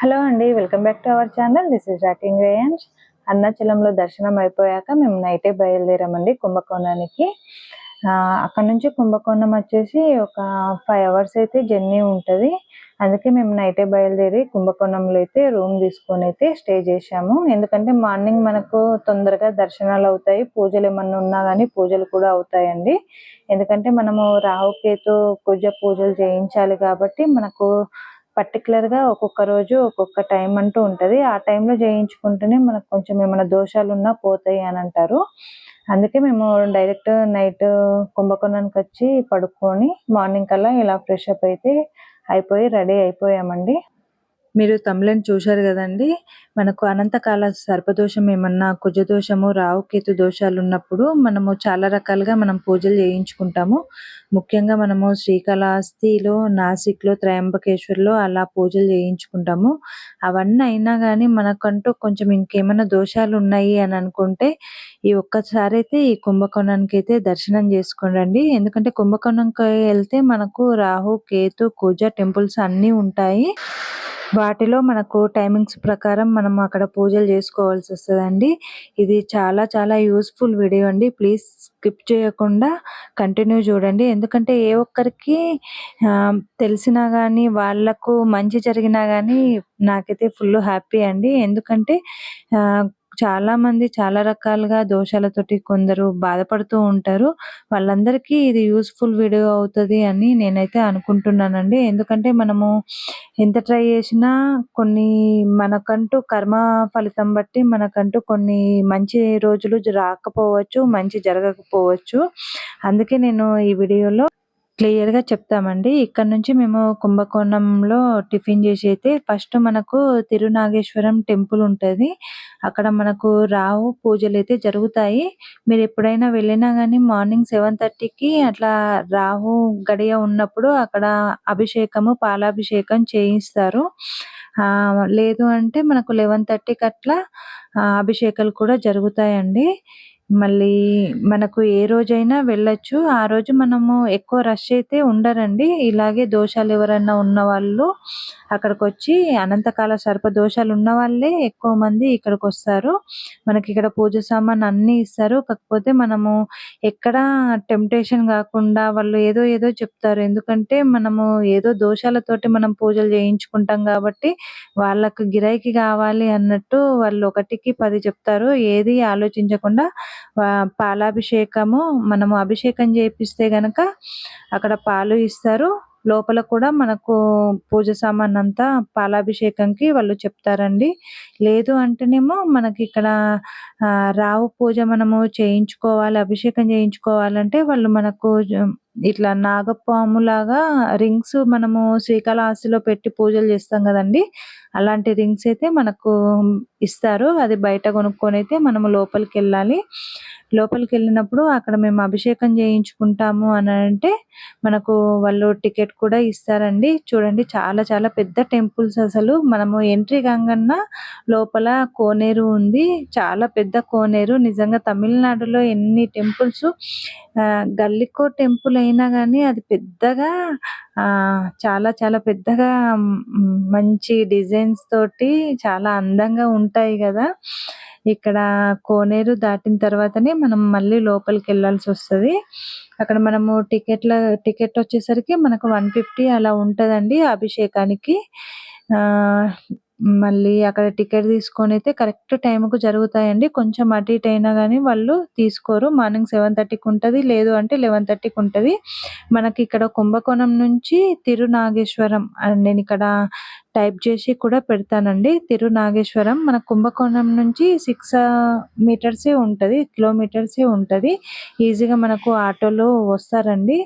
Hello అండి welcome back to our channel. This is rocking Rayans అరుణాచలంలో దర్శనం అయిపోయాక మేము నైటే బయలుదేరామండి కుంభకోణానికి. అక్కడ నుంచి కుంభకోణం వచ్చేసి ఒక ఫైవ్ అవర్స్ అయితే జర్నీ ఉంటుంది. అందుకే మేము నైటే బయలుదేరి కుంభకోణంలో అయితే రూమ్ తీసుకొని అయితే స్టే చేసాము ఎందుకంటే మార్నింగ్ మనకు తొందరగా దర్శనాలు అవుతాయి. పూజలు ఏమన్నా ఉన్నా కానీ పూజలు కూడా అవుతాయండి. ఎందుకంటే మనము రాహుకేతు కుజ పూజలు చేయించాలి కాబట్టి మనకు పర్టికులర్గా ఒక్కొక్క రోజు ఒక్కొక్క టైం అంటూ ఉంటుంది. ఆ టైంలో చేయించుకుంటేనే మనకు కొంచెం ఏమైనా దోషాలు ఉన్నా పోతాయి అని అంటారు. అందుకే మేము డైరెక్ట్ నైట్ కుంభకోణానికి వచ్చి పడుకొని మార్నింగ్ కల్లా ఇలా ఫ్రెష్ అప్ అయితే అయిపోయి రెడీ అయిపోయామండి. మీరు తమిళని చూశారు కదండి. మనకు అనంతకాల సర్పదోషం ఏమన్నా కుజదోషము రావుకేతు దోషాలు ఉన్నప్పుడు మనము చాలా రకాలుగా మనం పూజలు చేయించుకుంటాము. ముఖ్యంగా మనము శ్రీకాళహస్తిలో నాసిక్లో త్రయంబకేశ్వర్లో అలా పూజలు చేయించుకుంటాము. అవన్నీ అయినా కానీ మనకంటూ కొంచెం ఇంకేమైనా దోషాలు ఉన్నాయి అని అనుకుంటే ఈ ఒక్కసారి అయితే ఈ కుంభకోణానికి అయితే దర్శనం చేసుకోండి ఎందుకంటే కుంభకోణంకి వెళ్తే మనకు రాహు కేతు కుజ టెంపుల్స్ అన్నీ ఉంటాయి. వాటిలో మనకు టైమింగ్స్ ప్రకారం మనం అక్కడ పూజలు చేసుకోవాల్సి వస్తుందండి. ఇది చాలా చాలా యూస్ఫుల్ వీడియో అండి. ప్లీజ్ స్కిప్ చేయకుండా కంటిన్యూ చూడండి. ఎందుకంటే ఏ ఒక్కరికి తెలిసినా కానీ వాళ్ళకు మంచి జరిగినా కానీ నాకైతే ఫుల్ హ్యాపీ అండి. ఎందుకంటే చాలా మంది చాలా రకాలుగా దోషాలతోటి కొందరు బాధపడుతూ ఉంటారు. వాళ్ళందరికీ ఇది యూస్ఫుల్ వీడియో అవుతుంది అని నేనైతే అనుకుంటున్నానండి. ఎందుకంటే మనము ఎంత ట్రై చేసినా కొన్ని మనకంటూ కర్మ ఫలితం బట్టి మనకంటూ కొన్ని మంచి రోజులు రాకపోవచ్చు మంచి జరగకపోవచ్చు. అందుకే నేను ఈ వీడియోలో క్లియర్గా చెప్తామండి. ఇక్కడ నుంచి మేము కుంభకోణంలో టిఫిన్ చేసి అయితే ఫస్ట్ మనకు తిరునాగేశ్వరం టెంపుల్ ఉంటుంది. అక్కడ మనకు రావు పూజలు అయితే జరుగుతాయి. మీరు ఎప్పుడైనా వెళ్ళినా కానీ మార్నింగ్ సెవెన్ థర్టీకి అట్లా రాహు గడియ ఉన్నప్పుడు అక్కడ అభిషేకము పాలాభిషేకం చేయిస్తారు. లేదు అంటే మనకు లెవెన్ థర్టీకి అట్లా అభిషేకాలు కూడా జరుగుతాయండి. మళ్ళీ మనకు ఏ రోజైనా వెళ్ళొచ్చు. ఆ రోజు మనము ఎక్కువ రష్ అయితే ఉండరండి. ఇలాగే దోషాలు ఎవరైనా ఉన్న వాళ్ళు అక్కడికి వచ్చి అనంతకాల సర్ప దోషాలు ఉన్న వాళ్ళే ఎక్కువ మంది ఇక్కడికి వస్తారు మనకి ఇక్కడ పూజ సామాన్ అన్ని ఇస్తారు. కాకపోతే మనము ఎక్కడ టెంప్టేషన్ కాకుండా వాళ్ళు ఏదో ఏదో చెప్తారు. ఎందుకంటే మనము ఏదో దోషాలతోటి మనం పూజలు చేయించుకుంటాం కాబట్టి వాళ్ళకు గిరాకీ కావాలి అన్నట్టు వాళ్ళు ఒకటికి పది చెప్తారు. ఏది ఆలోచించకుండా పాలాభిషేకము మనము అభిషేకం చేపిస్తే గనక అక్కడ పాలు ఇస్తారు. లోపల కూడా మనకు పూజ సామాన్ అంతా పాలాభిషేకంకి వాళ్ళు చెప్తారండి. లేదు అంటేనేమో మనకి ఇక్కడ రావు పూజ మనము చేయించుకోవాలి అభిషేకం చేయించుకోవాలంటే వాళ్ళు మనకు ఇట్లా నాగపాము లాగా రింగ్స్ మనము శ్రీకాళహస్తిలో పెట్టి పూజలు చేస్తాం కదండి. అలాంటి రింగ్స్ అయితే మనకు ఇస్తారు. అది బయట కొనుక్కొని అయితే మనము లోపలికి వెళ్ళాలి లోపలికి వెళ్ళినప్పుడు అక్కడ మేము అభిషేకం చేయించుకుంటాము అని అంటే మనకు వాళ్ళు టికెట్ కూడా ఇస్తారండి. చూడండి చాలా చాలా పెద్ద టెంపుల్స్ అసలు. మనము ఎంట్రీ కాగానే లోపల కోనేరు ఉంది. చాలా పెద్ద కోనేరు. నిజంగా తమిళనాడులో ఎన్ని టెంపుల్స్ గల్లికో టెంపుల్ అయినా కానీ అది పెద్దగా చాలా చాలా పెద్దగా మంచి డిజైన్స్ తోటి చాలా అందంగా ఉంటాయి కదా. ఇక్కడ కోనేరు దాటిన తర్వాతనే మనం మళ్ళీ లోపలికి వెళ్ళాల్సి వస్తుంది. అక్కడ మనము టికెట్ల టికెట్ వచ్చేసరికి మనకు వన్ ఫిఫ్టీ అలా ఉంటుందండి అభిషేకానికి. మళ్ళీ అక్కడ టికెట్ తీసుకొని అయితే కరెక్ట్ టైంకు జరుగుతాయండి. కొంచెం అటు ఇటు అయినా కానీ వాళ్ళు తీసుకోరు. మార్నింగ్ సెవెన్ థర్టీకి ఉంటుంది లేదు అంటే లెవెన్ థర్టీకి ఉంటుంది. మనకి ఇక్కడ కుంభకోణం నుంచి తిరునాగేశ్వరం నేను ఇక్కడ టైప్ చేసి కూడా పెడతానండి. తిరునాగేశ్వరం మన కుంభకోణం నుంచి సిక్స్ మీటర్సే ఉంటుంది కిలోమీటర్సే ఉంటుంది. ఈజీగా మనకు ఆటోలో వస్తారండి.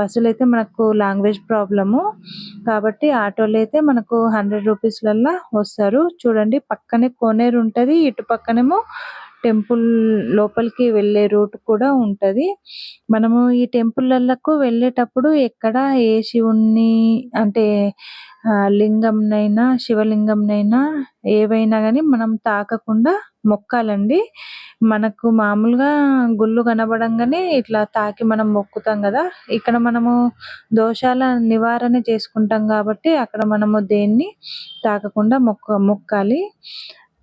బస్సులు అయితే మనకు లాంగ్వేజ్ ప్రాబ్లము. కాబట్టి ఆటోలు అయితే మనకు హండ్రెడ్ రూపీస్లల్లా వస్తారు. చూడండి పక్కనే కోనేరు ఉంటుంది ఇటు పక్కనేమో టెంపుల్ లోపలికి వెళ్ళే రూట్ కూడా ఉంటుంది. మనము ఈ టెంపుల్లకు వెళ్ళేటప్పుడు ఎక్కడ ఏ శివుణ్ణి అంటే లింగంనైనా శివలింగంనైనా ఏవైనా కానీ మనం తాకకుండా మొక్కాలండి. మనకు మామూలుగా గుళ్ళు కనబడంగానే ఇట్లా తాకి మనం మొక్కుతాం కదా. ఇక్కడ మనము దోషాల నివారణ చేసుకుంటాం కాబట్టి అక్కడ మనము దేన్ని తాకకుండా మొక్క మొక్కాలి.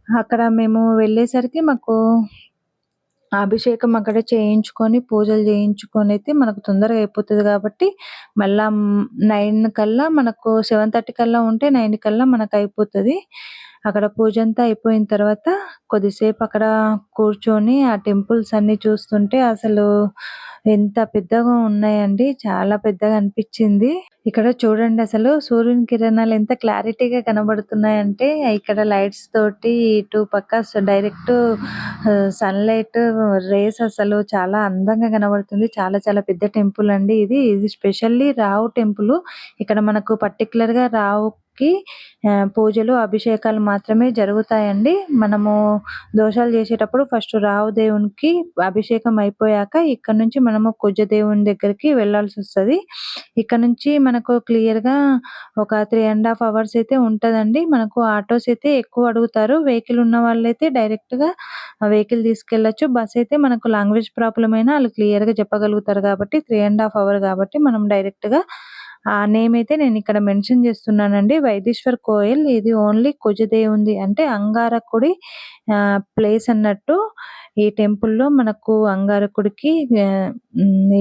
అక్కడ మేము వెళ్ళేసరికి మాకు అభిషేకం అక్కడ చేయించుకొని పూజలు చేయించుకొని అయితే మనకు తొందరగా అయిపోతుంది కాబట్టి మళ్ళా నైన్ కల్లా మనకు సెవెన్ థర్టీ కల్లా ఉంటే నైన్ కల్లా మనకు అయిపోతది. అక్కడ పూజ అంతా అయిపోయిన తర్వాత కొద్దిసేపు అక్కడ కూర్చొని ఆ టెంపుల్స్ అన్ని చూస్తుంటే అసలు ఎంత పెద్దగా ఉన్నాయండి. చాలా పెద్దగా అనిపించింది. ఇక్కడ చూడండి అసలు సూర్యుని కిరణాలు ఎంత క్లారిటీగా కనబడుతున్నాయంటే ఇక్కడ లైట్స్ తోటి ఇటు పక్క డైరెక్ట్ సన్ లైట్ రేస్ అసలు చాలా అందంగా కనబడుతుంది. చాలా చాలా పెద్ద టెంపుల్ అండి ఇది. ఇది స్పెషల్లీ రావు టెంపుల్ ఇక్కడ మనకు పర్టికులర్గా రావు కి పూజలు అభిషేకాలు మాత్రమే జరుగుతాయండి. మనము దోషాలు చేసేటప్పుడు ఫస్ట్ రావు దేవునికి అభిషేకం అయిపోయాక ఇక్కడ నుంచి మనము కుజ దేవుని దగ్గరికి వెళ్ళాల్సి వస్తది. ఇక్కడ నుంచి మనకు క్లియర్గా ఒక త్రీ అండ్ హాఫ్ అవర్స్ అయితే ఉంటదండి. మనకు ఆటోస్ అయితే ఎక్కువ అడుగుతారు. వెహికల్ ఉన్న వాళ్ళైతే డైరెక్ట్గా వెహికల్ తీసుకెళ్ళొచ్చు బస్ అయితే మనకు లాంగ్వేజ్ ప్రాబ్లం అయినా వాళ్ళు క్లియర్గా చెప్పగలుగుతారు కాబట్టి త్రీ అండ్ హాఫ్ అవర్ కాబట్టి మనం డైరెక్ట్గా ఆ నేమ్ అయితే నేను ఇక్కడ మెన్షన్ చేస్తున్నానండి. వైదీశ్వర్ కోయల్ ఇది ఓన్లీ కుజదేవుంది. అంటే అంగారకుడి ప్లేస్ అన్నట్టు ఈ టెంపుల్లో మనకు అంగారకుడికి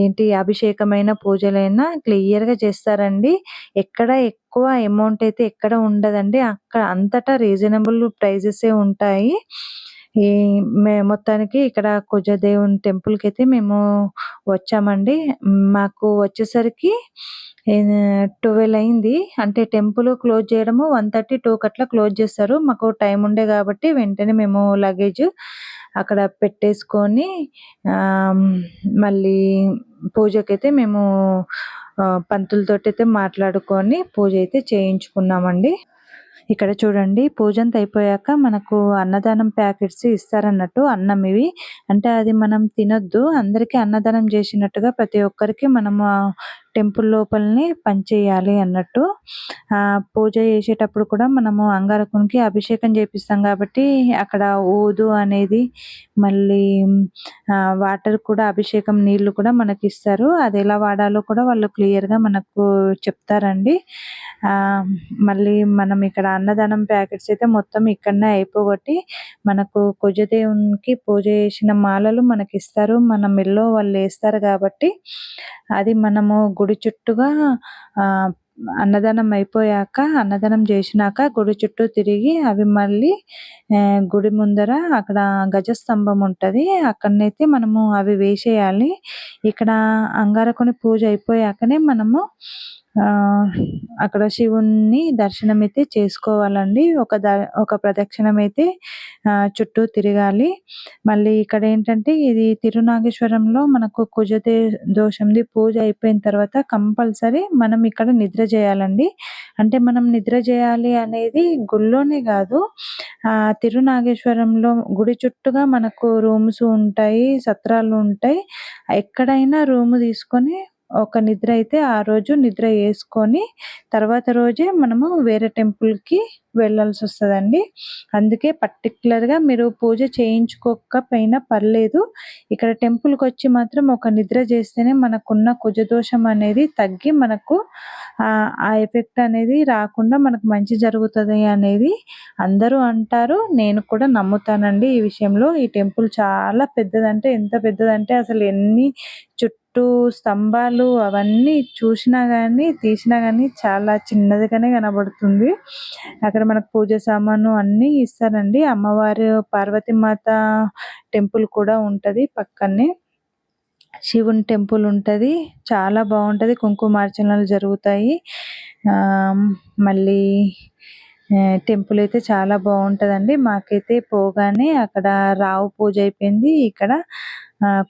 ఏంటి అభిషేకమైన పూజలైనా క్లియర్గా చేస్తారండి. ఎక్కడ ఎక్కువ అమౌంట్ అయితే ఎక్కడ ఉండదండి. అక్కడ అంతటా రీజనబుల్ ప్రైజెస్ ఉంటాయి. ఈ మొత్తానికి ఇక్కడ కుజదేవుని టెంపుల్కి అయితే మేము వచ్చామండి. మాకు వచ్చేసరికి ట్వెల్వ్ అయింది. అంటే టెంపుల్ క్లోజ్ చేయడము వన్ థర్టీ టూ కట్లా క్లోజ్ చేస్తారు. మాకు టైం ఉండే కాబట్టి వెంటనే మేము లగేజ్ అక్కడ పెట్టేసుకొని మళ్ళీ పూజకైతే మేము పంతులతోటి అయితే మాట్లాడుకొని పూజ అయితే చేయించుకున్నామండి. ఇక్కడ చూడండి పూజ అంతా అయిపోయాక మనకు అన్నదానం ప్యాకెట్స్ ఇస్తారన్నట్టు అన్నం ఇవి. అంటే అది మనం తినొద్దు. అందరికీ అన్నదానం చేసినట్టుగా ప్రతి ఒక్కరికి మనము టెంపుల్ లోపలనే పనిచేయాలి అన్నట్టు. ఆ పూజ చేసేటప్పుడు కూడా మనము అంగారకునికి అభిషేకం చేపిస్తాం కాబట్టి అక్కడ ఊదు అనేది మళ్ళీ వాటర్ కూడా అభిషేకం నీళ్ళు కూడా మనకి ఇస్తారు అది ఎలా వాడాలో కూడా వాళ్ళు క్లియర్గా మనకు చెప్తారండి. మళ్ళీ మనం ఇక్కడ అన్నదానం ప్యాకెట్స్ అయితే మొత్తం ఇక్కడనే అయిపోగొట్టి మనకు కుజదేవునికి పూజ చేసిన మాలలు మనకి ఇస్తారు మన మెల్లో వాళ్ళు వేస్తారు కాబట్టి అది మనము గుడి చుట్టూగా అన్నదానం అయిపోయాక అన్నదానం చేసినాక గుడి చుట్టూ తిరిగి అవి మళ్ళీ గుడి ముందర అక్కడ గజస్తంభం ఉంటుంది. అక్కడనైతే మనము అవి వేసేయాలి. ఇక్కడ అంగారకుని పూజ అయిపోయాకనే మనము అక్కడ శివుణ్ణి దర్శనం అయితే చేసుకోవాలండి. ఒక ద ఒక ప్రదక్షిణం అయితే చుట్టూ తిరగాలి. మళ్ళీ ఇక్కడ ఏంటంటే ఇది తిరునాగేశ్వరంలో మనకు కుజతే దోషంది పూజ అయిపోయిన తర్వాత కంపల్సరీ మనం ఇక్కడ నిద్ర చేయాలండి. అంటే మనం నిద్ర చేయాలి అనేది గుళ్ళోనే కాదు. ఆ తిరునాగేశ్వరంలో గుడి చుట్టూగా మనకు రూమ్స్ ఉంటాయి సత్రాలు ఉంటాయి. ఎక్కడైనా రూమ్ తీసుకొని ఒక నిద్ర అయితే ఆ రోజు నిద్ర వేసుకొని తర్వాత రోజే మనము వేరే టెంపుల్కి వెళ్ళాల్సి వస్తుందండి. అందుకే పర్టికులర్గా మీరు పూజ చేయించుకోకపోయినా పర్లేదు. ఇక్కడ టెంపుల్కి వచ్చి మాత్రం ఒక నిద్ర చేస్తేనే మనకున్న కుజదోషం అనేది తగ్గి మనకు ఆ ఎఫెక్ట్ అనేది రాకుండా మనకు మంచి జరుగుతుంది అనేది అందరూ అంటారు. నేను కూడా నమ్ముతానండి ఈ విషయంలో. ఈ టెంపుల్ చాలా పెద్దదంటే ఎంత పెద్దదంటే అసలు ఎన్ని చుట్టూ స్తంభాలు అవన్నీ చూసినా కానీ తీసినా కానీ చాలా చిన్నదిగానే కనబడుతుంది. అక్కడ మనకు పూజ సామాను అన్ని ఇస్తారండి. అమ్మవారు పార్వతీమాత టెంపుల్ కూడా ఉంటది పక్కనే. శివుని టెంపుల్ ఉంటుంది. చాలా బాగుంటుంది. కుంకుమార్చనలు జరుగుతాయి. మళ్ళీ టెంపుల్ అయితే చాలా బాగుంటదండి. మాకైతే పోగానే అక్కడ రావు పూజ అయిపోయింది. ఇక్కడ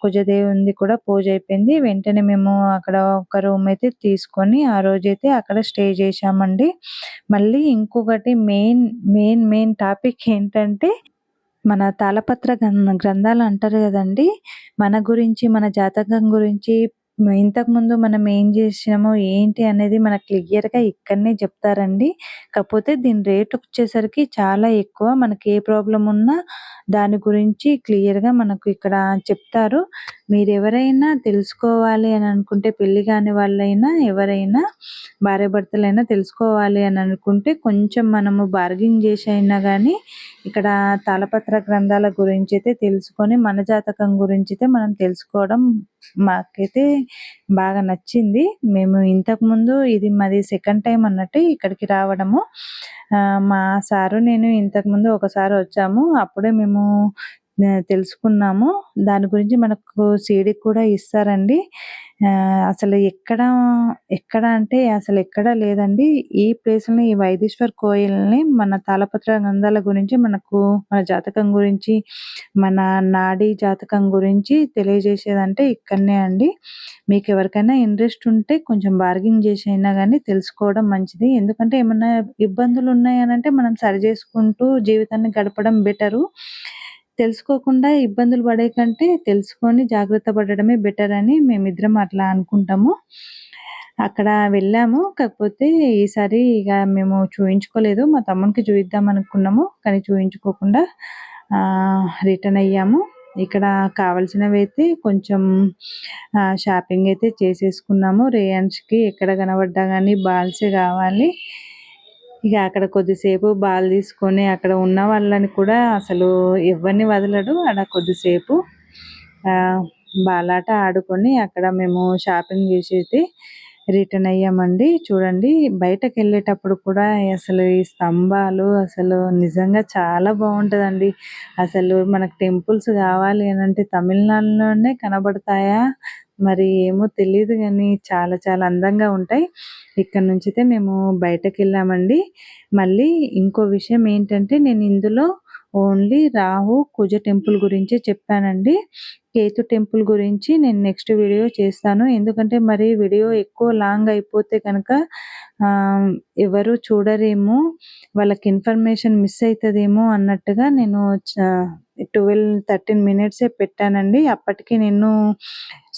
కుజదేవుంది కూడా పూజ అయిపోయింది. వెంటనే మేము అక్కడ ఒక రూమ్ అయితే తీసుకొని ఆ రోజైతే అక్కడ స్టే చేశామండి. మళ్ళీ ఇంకొకటి మెయిన్ మెయిన్ మెయిన్ టాపిక్ ఏంటంటే మన తాళపత్ర గ్రంథాలు అంటారు కదండి మన గురించి మన జాతకం గురించి ఇంతకుముందు మనం ఏం చేసినామో ఏంటి అనేది మనకు క్లియర్‌గా ఇక్కడనే చెప్తారండి. కాకపోతే దీని రేట్ వచ్చేసరికి చాలా ఎక్కువ. మనకి ఏ ప్రాబ్లం ఉన్నా దాని గురించి క్లియర్‌గా మనకు ఇక్కడ చెప్తారు. మీరెవరైనా తెలుసుకోవాలి అని అనుకుంటే పెళ్ళి కాని వాళ్ళైనా ఎవరైనా భార్యాభర్తలైనా తెలుసుకోవాలి అని అనుకుంటే కొంచెం మనము బార్గింగ్ చేసి అయినా కానీ ఇక్కడ తాళపత్ర గ్రంథాల గురించి అయితే తెలుసుకొని మన జాతకం గురించి అయితే మనం తెలుసుకోవడం మాకైతే బాగా నచ్చింది. మేము ఇంతకుముందు ఇది మాది సెకండ్ టైం అన్నట్టు ఇక్కడికి రావడము. మా సారు నేను ఇంతకుముందు ఒకసారి వచ్చాము. అప్పుడే మేము తెలుసుకున్నాము. దాని గురించి మనకు సీడీ కూడా ఇస్తారండి. అసలు ఎక్కడ, ఎక్కడ అంటే అసలు ఎక్కడ లేదండి. ఈ ప్లేస్‌ని ఈ వైదీశ్వర్ కోయిల్‌ని మన తాళపత్ర గ్రంథాల గురించి మనకు మన జాతకం గురించి, మన నాడీ జాతకం గురించి తెలియజేసేదంటే ఇక్కడనే అండి. మీకు ఎవరికైనా ఇంట్రెస్ట్ ఉంటే కొంచెం బార్గింగ్ చేసి అయినా కానీ తెలుసుకోవడం మంచిది. ఎందుకంటే ఏమన్నా ఇబ్బందులు ఉన్నాయనంటే మనం సరి చేసుకుంటూ జీవితాన్ని గడపడం బెటరు. తెలుసుకోకుండా ఇబ్బందులు పడే కంటే తెలుసుకొని జాగ్రత్త పడడమే బెటర్ అని మేమిద్దరం అట్లా అనుకుంటాము. అక్కడ వెళ్ళాము. కాకపోతే ఈసారి ఇక మేము చూయించుకోలేదు. మా తమ్మునికి చూయిద్దాం అనుకున్నాము. కానీ చూయించుకోకుండా రిటర్న్ అయ్యాము. ఇక్కడ కావాల్సినవైతే కొంచెం షాపింగ్ అయితే చేసేసుకున్నాము. రేయాన్స్‌కి ఎక్కడ కనబడ్డా కానీ బాల్సే కావాలి. ఇక అక్కడ కొద్దిసేపు బాల్ తీసుకొని అక్కడ ఉన్న వాళ్ళని కూడా అసలు ఎవరిని వదలడు. అక్కడ కొద్దిసేపు బాలాట ఆడుకొని అక్కడ మేము షాపింగ్ చేసేది రిటర్న్ అయ్యామండి. చూడండి బయటకెళ్ళేటప్పుడు కూడా అసలు ఈ స్తంభాలు అసలు నిజంగా చాలా బాగుంటుందండి అసలు మనకు టెంపుల్స్ కావాలి అని అంటే తమిళనాడులోనే కనబడతాయా? మరి ఏమో తెలియదు కానీ చాలా చాలా అందంగా ఉంటాయి. ఇక్కడ నుంచైతే మేము బయటకెళ్ళామండి. మళ్ళీ ఇంకో విషయం ఏంటంటే నేను ఇందులో ఓన్లీ రాహు, కుజ టెంపుల్ గురించే చెప్పానండి. కేతు టెంపుల్ గురించి నేను నెక్స్ట్ వీడియో చేస్తాను. ఎందుకంటే మరి వీడియో ఎక్కువ లాంగ్ అయిపోతే కనుక ఎవరు చూడరేమో, వాళ్ళకి ఇన్ఫర్మేషన్ మిస్ అవుతుందేమో అన్నట్టుగా నేను ట్వెల్వ్ థర్టీన్ మినిట్సే పెట్టానండి. అప్పటికి నేను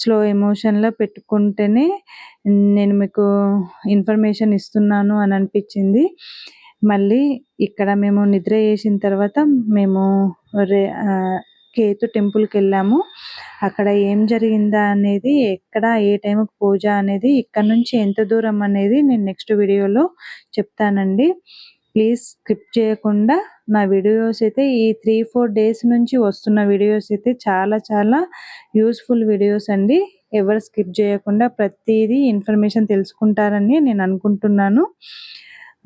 స్లో ఎమోషన్‌లో పెట్టుకుంటేనే నేను మీకు ఇన్ఫర్మేషన్ ఇస్తున్నాను అని అనిపించింది. మళ్ళీ ఇక్కడ మేము నిద్ర చేసిన తర్వాత మేము రే కేతు టెంపుల్కి వెళ్ళాము అక్కడ ఏం జరిగిందా అనేది, ఎక్కడ ఏ టైంకి పూజ అనేది, ఇక్కడ నుంచి ఎంత దూరం అనేది నేను నెక్స్ట్ వీడియోలో చెప్తానండి. ప్లీజ్ స్కిప్ చేయకుండా నా వీడియోస్ అయితే ఈ 3, 4 డేస్ నుంచి వస్తున్న వీడియోస్ అయితే చాలా చాలా యూస్ఫుల్ వీడియోస్ అండి. ఎవరు స్కిప్ చేయకుండా ప్రతిదీ ఇన్ఫర్మేషన్ తెలుసుకుంటారని నేను అనుకుంటున్నాను.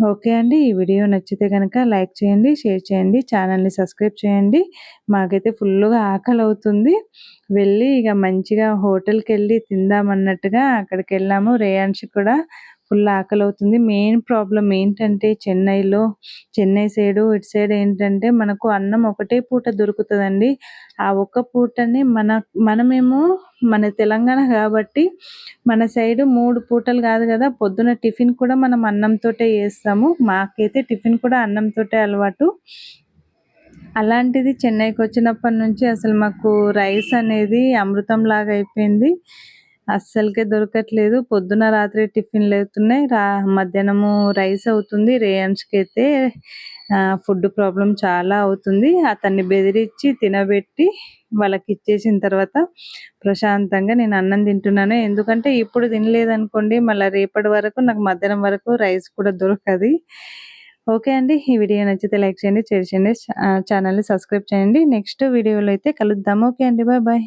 ఓకే అండి. ఈ వీడియో నచ్చితే కనుక లైక్ చేయండి, షేర్ చేయండి, ఛానల్‌ని సబ్స్క్రైబ్ చేయండి. మాకైతే ఫుల్గా ఆకలి అవుతుంది వెళ్ళి ఇక మంచిగా హోటల్కి వెళ్ళి తిందామన్నట్టుగా అక్కడికి వెళ్ళాము రేయాన్షి కూడా ఫుల్ ఆకలి అవుతుంది మెయిన్ ప్రాబ్లం ఏంటంటే చెన్నైలో, చెన్నై సైడు ఇటు సైడ్ ఏంటంటే మనకు అన్నం ఒకటే పూట దొరుకుతుందండి ఆ ఒక్క పూటని మన మనమేమో మన తెలంగాణ కాబట్టి మన సైడు మూడు పూటలు కాదు కదా! పొద్దున టిఫిన్ కూడా మనం అన్నంతోటే చేస్తాము. మాకైతే టిఫిన్ కూడా అన్నంతోటే అలవాటు. అలాంటిది చెన్నైకి వచ్చినప్పటి నుంచి అసలు మాకు రైస్ అనేది అమృతంలాగా అయిపోయింది. అస్సలకే దొరకట్లేదు. పొద్దున, రాత్రి టిఫిన్‌లు అవుతున్నాయి. రా మధ్యాహ్నము రైస్ అవుతుంది. రేయాన్స్‌కైతే అయితే ఫుడ్ ప్రాబ్లం చాలా అవుతుంది. అతన్ని బెదిరించి తినబెట్టి వాళ్ళకి ఇచ్చేసిన తర్వాత ప్రశాంతంగా నేను అన్నం తింటున్నాను. ఎందుకంటే ఇప్పుడు తినలేదనుకోండి మళ్ళీ రేపటి వరకు నాకు మధ్యాహ్నం వరకు రైస్ కూడా దొరకది. ఓకే అండి. ఈ వీడియో నచ్చితే లైక్ చేయండి, షేర్ చేయండి. ఛానల్‌ని సబ్స్క్రైబ్ చేయండి. నెక్స్ట్ వీడియోలో అయితే కలుద్దాం. ఓకే అండి. Bye bye.